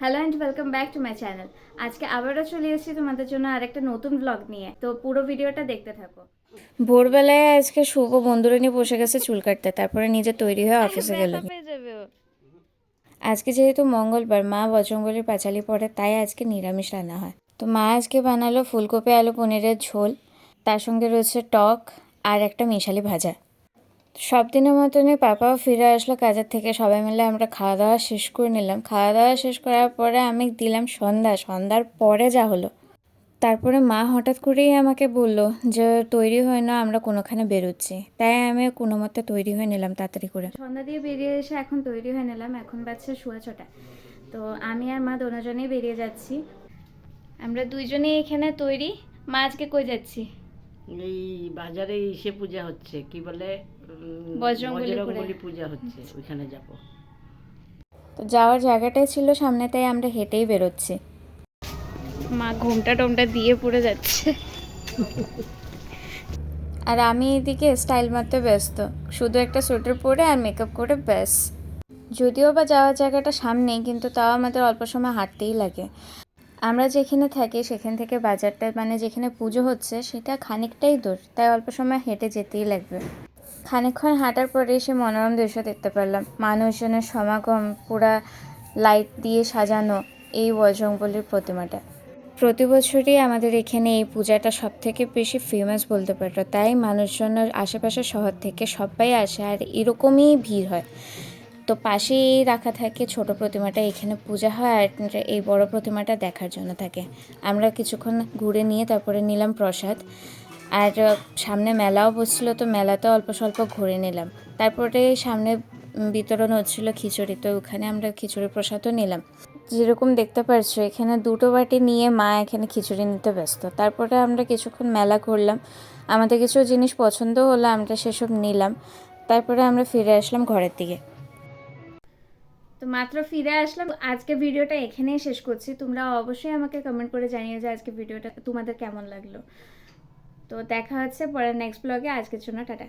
Hello and welcome back to my channel আজকে আবারও চলে এসেছি তোমাদের জন্য আরেকটা নতুন ব্লগ নিয়ে। তো পুরো ভিডিওটা দেখতে থাকো। ভোরবেলায় আজকে শুভ বন্ধুরা নিয়ে বসে গেছে চুল কাটতে তারপরে নিজে তৈরি হয়ে অফিসে গেল। আজকে যেহেতু মঙ্গলবার মা বজরঙ্গলির পাঁচালি পড়ে তাই আজকে নিরামিষ রান্না হয়। তো মা আজকে বানালো ফুলকপি আলু পনিরের ঝোল তার সঙ্গে রয়েছে টক আর একটা মিশালি ভাজা। সব দিনের মতনই পাপাও ফিরে আসলো কাজের থেকে। সবাই মিলে আমরা খাওয়া দাওয়া শেষ করে নিলাম। খাওয়া দাওয়া শেষ করার পরে আমি দিলাম সন্ধ্যা। সন্ধ্যার পরে যা হলো। তারপরে মা হঠাৎ করেই আমাকে বলল যে, তৈরি হয় না, আমরা কোনোখানে বেরোচ্ছি। তাই আমি কোনো মতে তৈরি হয়ে নিলাম তাড়াতাড়ি করে। সন্ধ্যা দিয়ে বেরিয়ে এসে এখন তৈরি হয়ে নিলাম। এখন বাচ্চা শোয়া ছটা। তো আমি আর মা দুজনেই বেরিয়ে যাচ্ছি। আমরা দুইজনেই এখানে তৈরি। মা আজকে কই যাচ্ছি? এই বাজারে এসে পূজা হচ্ছে কি বলে? বজরংবলী পূজা হচ্ছে ওইখানে যাব। তো যাওয়ার জায়গাটাই ছিল সামনে তাই আমরা হেঁটেই বেরোচ্ছি। মা ঘুমটা টমটা দিয়ে পড়ে যাচ্ছে। আর আমি এদিকে স্টাইল মারতে ব্যস্ত। শুধু একটা সোয়েটার পরে আর মেকআপ করে ব্যাস। যদিও বা যাওয়ার জায়গাটা সামনেই কিন্তু তাও আমাদের অল্প সময় হাঁটতেই লাগে। আমরা যেখানে থাকি, সেখান থেকে বাজারটা মানে যেখানে পুজো হচ্ছে, সেটা খানিকটাই দূর। তাই অল্প সময় হেঁটে যেতেই লাগবে। খানিকক্ষণ হাঁটার পরে সে মনোরম দৃশ্য দেখতে পারলাম। মানুষজনের সমাগম, পুরা লাইট দিয়ে সাজানো এই বজরংবলির প্রতিমাটা। প্রতি বছরই আমাদের এখানে এই পূজাটা সব থেকে বেশি ফেমাস বলতে পারো। তাই মানুষজনের আশেপাশের শহর থেকে সবাই আসে আর এরকমই ভিড় হয়। তো পাশেই রাখা থাকে ছোট প্রতিমাটা, এখানে পূজা হয় আর এই বড় প্রতিমাটা দেখার জন্য থাকে। আমরা কিছুক্ষণ ঘুরে নিয়ে তারপরে নিলাম প্রসাদ। আর সামনে মেলাও বসছিল, তো মেলাতে অল্প স্বল্প ঘুরে নিলাম। তারপরে সামনে বিতরণ হচ্ছিল খিচুড়ি, তো ওখানে আমরা খিচুড়ি প্রসাদও নিলাম। যেরকম দেখতে পারছ, এখানে দুটো বাটি নিয়ে মা এখানে খিচুড়ি নিতে ব্যস্ত। তারপরে আমরা কিছুক্ষণ মেলা করলাম আমাদের কিছু জিনিস পছন্দ হলো, আমরা সেসব নিলাম। তারপরে আমরা ফিরে আসলাম ঘরের দিকে। তো মাত্র ফিরে আসলাম। আজকে ভিডিওটা এখানেই শেষ করছি। তোমরা অবশ্যই আমাকে কমেন্ট করে জানিয়ে যে আজকে ভিডিওটা তোমাদের কেমন লাগল। তো দেখা হচ্ছে পরের নেক্সট ব্লগে আজকের জন্য টাটা।